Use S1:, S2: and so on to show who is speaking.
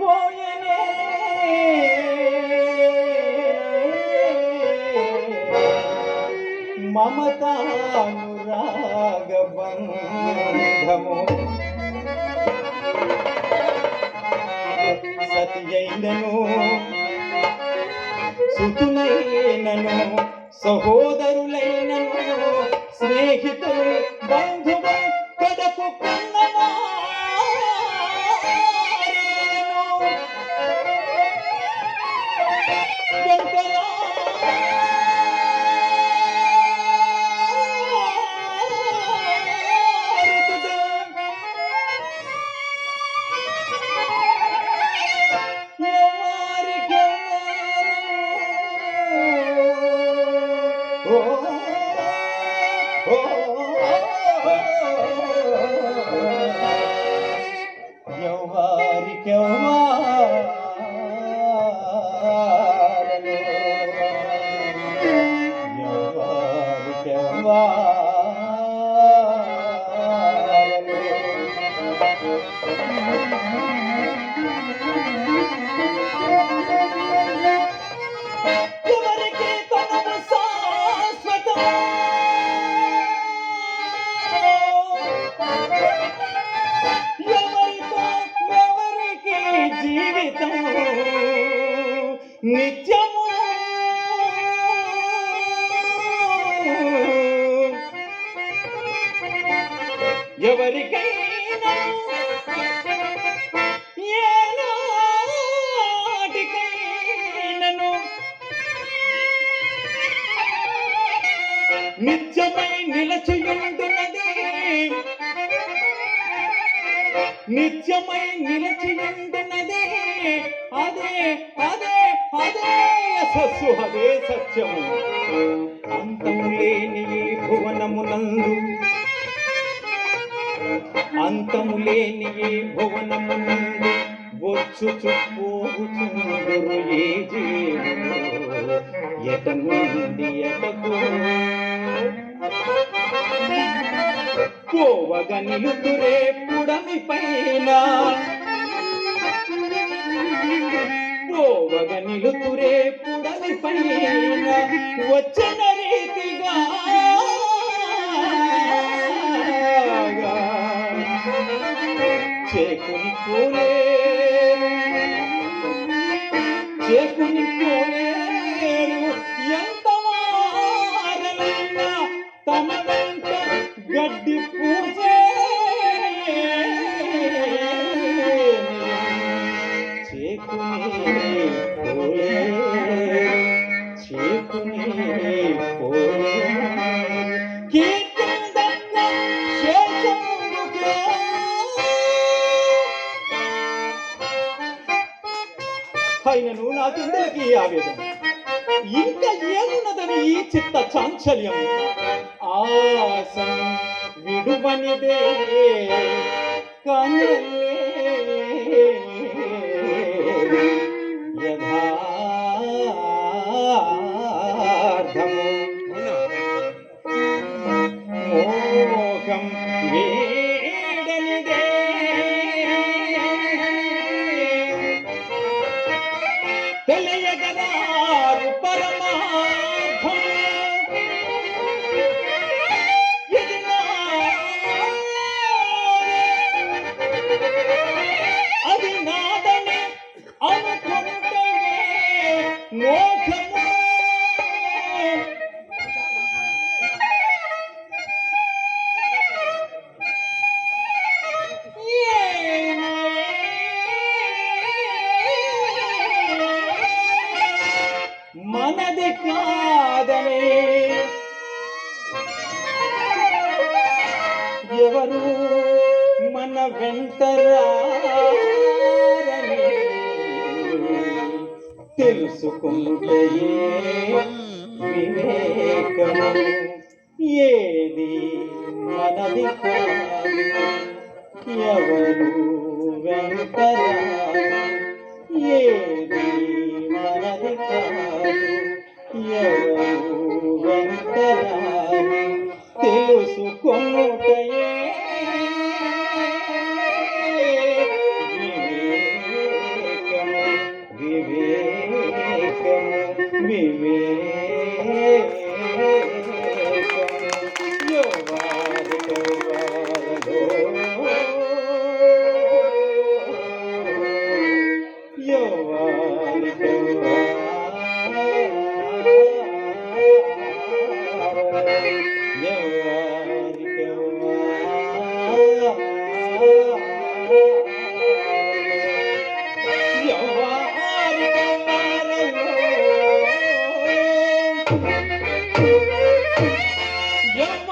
S1: పోయనే. మమతానురాగబంధము. సతియైనను సుతులైనను సహోదరులైనను స్నేహితులు బంధువు కడపు Yavvar, yavvar నిత్యము. ఎవరికైనా ఏనాటికైనను నిత్యమై నిలచియుండున్నది నిత్యమై నిలచియుండున్నది అదే అదే. అదే యశస్సు అదే సత్యము. అంతం లేని ఈ భువనమునందు. అంతము లేని ఈ భువనమునందు వచ్చు పోగుచుందురు ఏ జీవుడు ఎట నుండి ఎటకు? పోవగ నిలుతురే పుడమి పైన. వచ్చిన రీతిగా చేకుని పోలేరు చేకుని ఎంత తమ అయినను నాకెందరికీ ఈ ఆవేదన ఇంకా ఏమున్నదని ఈ చిత్త చాంచల్యం. ఆసం విడువనిదే యథార్థము మోహం. వీడనిదే మోక్షము మనది కాదని. ఎవరు మన వెంటరా తెలుసుకుంటే వివేకము ఏది మనది ఎవరు వెంటరారు ఏది మనది కాదు. Yeah. వివేకము